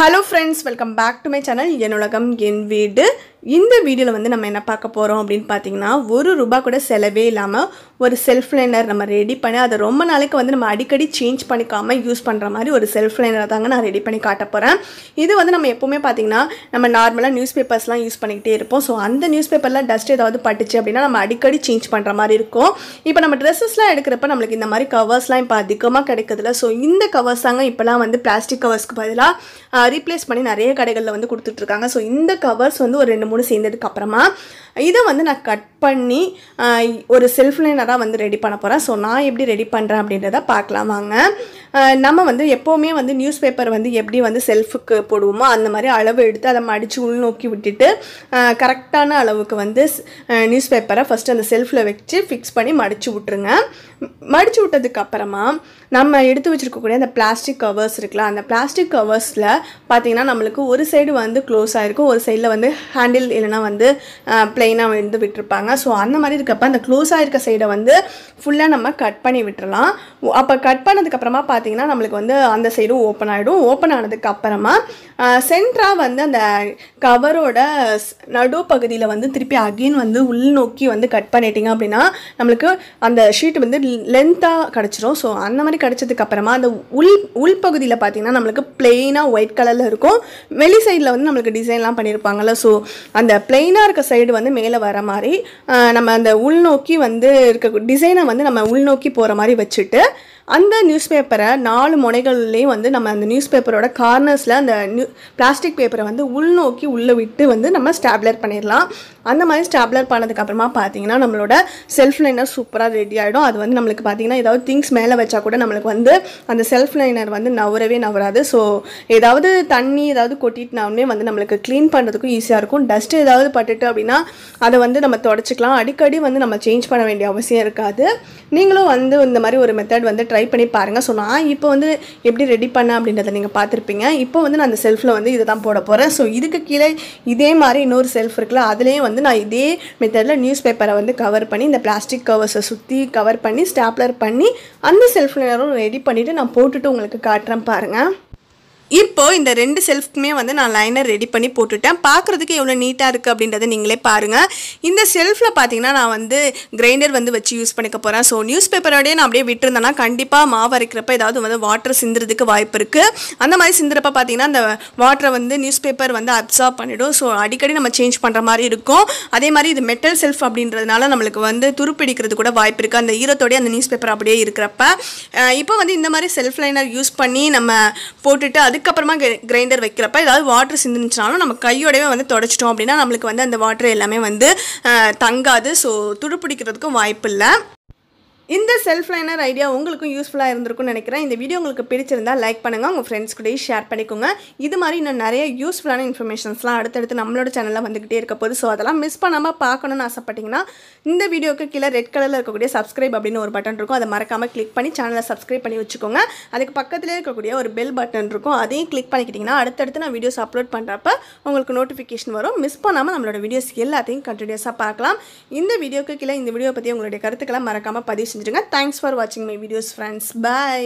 Hello friends welcome back to my channel என் உலகம் என் வீடு. இந்த வீடியோவில் வந்து நம்ம என்ன பார்க்க போகிறோம் அப்படின்னு பார்த்தீங்கன்னா ஒரு ரூபா கூட செலவே இல்லாமல் ஒரு செல்ஃப் லைனர் நம்ம ரெடி பண்ணி அதை ரொம்ப நாளைக்கு வந்து நம்ம அடிக்கடி சேஞ்ச் பண்ணிக்காமல் யூஸ் பண்ணுற மாதிரி ஒரு செல்ஃப் லைனர் தாங்க நான் ரெடி பண்ணி காட்ட போகிறேன் இது வந்து நம்ம எப்போவுமே பார்த்தீங்கன்னா நம்ம நார்மலாக நியூஸ் பேப்பர்ஸ்லாம் யூஸ் பண்ணிக்கிட்டே இருப்போம். ஸோ அந்த நியூஸ் பேப்பரில் டஸ்ட் ஏதாவது பட்டுச்சு அப்படின்னா நம்ம அடிக்கடி சேஞ்ச் பண்ணுற மாதிரி இருக்கும். இப்போ நம்ம ட்ரெஸ்ஸஸ்லாம் எடுக்கிறப்ப நம்மளுக்கு இந்த மாதிரி கவர்ஸ்லாம் இப்போ அதிகமாக கிடைக்குதுல ஸோ இந்த கவர்ஸ் தாங்க இப்போலாம் வந்து பிளாஸ்டிக் கவர்ஸ்க்கு பதிலாக ரீப்ளேஸ் பண்ணி நிறைய கடைகளில் வந்து கொடுத்துட்ருக்காங்க ஸோ இந்த கவர்ஸ் வந்து ஒரு ரெண்டு மூணு சேர்ந்ததுக்கு அப்புறமா இதை வந்து நான் கட் பண்ணி ஒரு செல்ஃப் லைனராக வந்து ரெடி பண்ண போகிறேன் ஸோ நான் எப்படி ரெடி பண்ணுறேன் அப்படின்றத பார்க்கலாம் வாங்க. நம்ம வந்து எப்போவுமே வந்து நியூஸ் பேப்பர் வந்து எப்படி வந்து செல்ஃபுக்கு போடுவோமோ அந்த மாதிரி அளவு எடுத்து அதை மடித்து உள்நோக்கி விட்டுட்டு கரெக்டான அளவுக்கு வந்து நியூஸ் பேப்பரை ஃபஸ்ட்டு அந்த செல்ஃபில் வச்சு ஃபிக்ஸ் பண்ணி மடித்து விட்ருங்க மடித்து விட்டதுக்கப்புறமா நம்ம எடுத்து வச்சுருக்கக்கூடிய அந்த பிளாஸ்டிக் கவர்ஸ் இருக்குல்ல அந்த பிளாஸ்டிக் கவர்ஸில் பார்த்தீங்கன்னா நம்மளுக்கு ஒரு சைடு வந்து க்ளோஸ் ஆகிருக்கும் ஒரு சைடில் வந்து ஹேண்டில் இல்லைன்னா வந்து பிளெயினாக வந்து விட்டுருப்பாங்க. ஸோ அந்த மாதிரி இருக்கப்போ அந்த க்ளோஸ் ஆகிருக்க சைடை வந்து ஃபுல்லாக நம்ம கட் பண்ணி விட்டுறலாம். அப்போ கட் பண்ணதுக்கப்புறமா பார்த்தீங்கன்னா நம்மளுக்கு வந்து அந்த சைடும் ஓப்பன் ஆகிடும் ஓப்பன் ஆனதுக்கு அப்புறமா சென்ட்ராக வந்து அந்த கவரோட நடுப்பகுதியில் வந்து திருப்பி அகெயின் வந்து உள்நோக்கி வந்து கட் பண்ணிட்டீங்க அப்படின்னா நம்மளுக்கு அந்த ஷீட் வந்து லென்த்தாக கிடச்சிரும். ஸோ அந்த மாதிரி கிடச்சதுக்கப்புறமா அந்த உள் உள்பகுதியில் பார்த்தீங்கன்னா நம்மளுக்கு பிளெயினாக ஒயிட் கலரில் இருக்கும். வெளி சைடில் வந்து நம்மளுக்கு டிசைன்லாம் பண்ணியிருப்பாங்கல்ல ஸோ அந்த பிளெயினாக இருக்க சைடு வந்து மேலே வர மாதிரி நம்ம அந்த உள்நோக்கி வந்து இருக்க டிசைனை வந்து நம்ம உள்நோக்கி போகிற மாதிரி வச்சுட்டு அந்த நியூஸ் பேப்பரை நாலு முனைகள்லேயும் வந்து நம்ம அந்த நியூஸ் பேப்பரோட கார்னர்ஸில் அந்த நியூ பிளாஸ்டிக் பேப்பரை வந்து உள்நோக்கி உள்ளே விட்டு வந்து நம்ம ஸ்டாப்லர் பண்ணிடலாம். அந்த மாதிரி ஸ்டாப்லர் பண்ணதுக்கப்புறமா பார்த்தீங்கன்னா நம்மளோட செல்ஃப் லைனர் சூப்பராக ரெடி ஆகிடும் அது வந்து நம்மளுக்கு பார்த்தீங்கன்னா ஏதாவது திங்ஸ் மேலே வச்சா கூட நம்மளுக்கு வந்து அந்த செல்ஃப் லைனர் வந்து நவரவே நவராது ஸோ ஏதாவது தண்ணி ஏதாவது கொட்டிட்டுனாலே வந்து நம்மளுக்கு க்ளீன் பண்ணுறதுக்கும் ஈஸியாக இருக்கும். டஸ்ட் ஏதாவது பட்டுட்டு அப்படின்னா அதை வந்து நம்ம தொடச்சிக்கலாம். அடிக்கடி வந்து நம்ம சேஞ்ச் பண்ண வேண்டிய அவசியம் இருக்காது. நீங்களும் வந்து இந்த மாதிரி ஒரு மெத்தட் வந்து ட்ரை ட்ரை பண்ணி பாருங்கள் ஸோ நான் இப்போ வந்து எப்படி ரெடி பண்ணேன் அப்படின்றத நீங்கள் பார்த்துருப்பீங்க. இப்போ வந்து நான் அந்த செல்ஃபில் வந்து இதை தான் போட போகிறேன் ஸோ இதுக்கு கீழே இதே மாதிரி இன்னொரு செல்ஃப் இருக்குல்ல அதுலேயும் வந்து நான் இதே மெத்தடில் நியூஸ் பேப்பரை வந்து கவர் பண்ணி இந்த பிளாஸ்டிக் கவர்ஸை சுற்றி கவர் பண்ணி ஸ்டாப்லர் பண்ணி அந்த செல்ஃபில் ரெடி பண்ணிவிட்டு நான் போட்டுட்டு உங்களுக்கு காட்டுறேன் பாருங்கள் இப்போ இந்த ரெண்டு செல்ஃப்க்குமே வந்து நான் லைனர் ரெடி பண்ணி போட்டுட்டேன். பார்க்குறதுக்கு எவ்வளோ நீட்டாக இருக்குது அப்படின்றத நீங்களே பாருங்கள் இந்த செல்ஃபில் பார்த்தீங்கன்னா நான் வந்து கிரைண்டர் வந்து வச்சு யூஸ் பண்ணிக்க போகிறேன் ஸோ நியூஸ் பேப்பரோடய நான் அப்படியே விட்டுருந்தேன்னா கண்டிப்பாக மாவு அரைக்கிறப்ப ஏதாவது வந்து வாட்டர் சிந்துறதுக்கு வாய்ப்பு இருக்குது அந்த மாதிரி சிந்துறப்ப பார்த்தீங்கன்னா அந்த வாட்டரை வந்து நியூஸ் பேப்பர் வந்து அப்சார்ப் பண்ணிவிடும் ஸோ அடிக்கடி நம்ம சேஞ்ச் பண்ணுற மாதிரி இருக்கும். அதே மாதிரி இது மெட்டல் செல்ஃப் அப்படின்றதுனால நம்மளுக்கு வந்து துருப்பிடிக்கிறது கூட வாய்ப்பு இருக்குது அந்த ஈரத்தோடய அந்த நியூஸ் பேப்பர் அப்படியே இருக்கிறப்ப. இப்போ வந்து இந்த மாதிரி செல்ஃப் லைனர் யூஸ் பண்ணி நம்ம போட்டுட்டு அதுக்கப்புறமா கிரைண்டர் வைக்கிறப்ப ஏதாவது வாட்டர் சிந்துச்சுனாலும் நம்ம கையோடவே வந்து தொடச்சிட்டோம் அப்படின்னா நம்மளுக்கு வந்து அந்த வாட்டர் எல்லாமே வந்து தங்காது. ஸோ துடுப்பிடிக்கிறதுக்கும் வாய்ப்பு இல்லை இந்த செல்ஃப் லைனர் ஐடியா உங்களுக்கும் யூஸ்ஃபுல்லாக இருந்திருக்கும்னு நினைக்கிறேன். இந்த வீடியோ உங்களுக்கு பிடிச்சிருந்தா லைக் பண்ணுங்கள் உங்கள் ஃப்ரெண்ட்ஸ் கூடயும் ஷேர் பண்ணிக்கோங்க. இது மாதிரி இன்னும் நிறைய யூஸ்ஃபுல்லான இன்ஃபர்மேஷன்ஸ்லாம் அடுத்தடுத்து நம்மளோட சேனலில் வந்துக்கிட்டே இருக்க போது ஸோ அதெல்லாம் மிஸ் பண்ணாமல் பார்க்கணும்னு ஆசைப்பட்டீங்கன்னா இந்த வீடியோக்கு கீழே ரெட் கலரில் இருக்கக்கூடிய சப்ஸ்கிரைப் அப்படின்னு ஒரு பட்டன் இருக்கும். அதை மறக்காமல் கிளிக் பண்ணி சேனலை சப்ஸ்கிரைப் பண்ணி வச்சுக்கோங்க. அதுக்கு பக்கத்துலேயே இருக்கக்கூடிய ஒரு பெல் பட்டன் இருக்கும். அதையும் கிளிக் பண்ணிக்கிட்டிங்கன்னா அடுத்தடுத்து நான் வீடியோஸ் அப்லோட் பண்ணுறப்ப உங்களுக்கு நோட்டிஃபிகேஷன் வரும். மிஸ் பண்ணாமல் நம்மளோட வீடியோஸ் எல்லாத்தையும் கண்டினியூஸாக பார்க்கலாம். இந்த வீடியோக்கு கீழே இந்த வீடியோ பற்றி உங்களுடைய கருத்துக்களை மறக்காமல் பதிவு செஞ்சுருங்க தேங்க்ஸ் ஃபார் வாட்சிங் மை வீடியோஸ் ஃப்ரெண்ட்ஸ் பை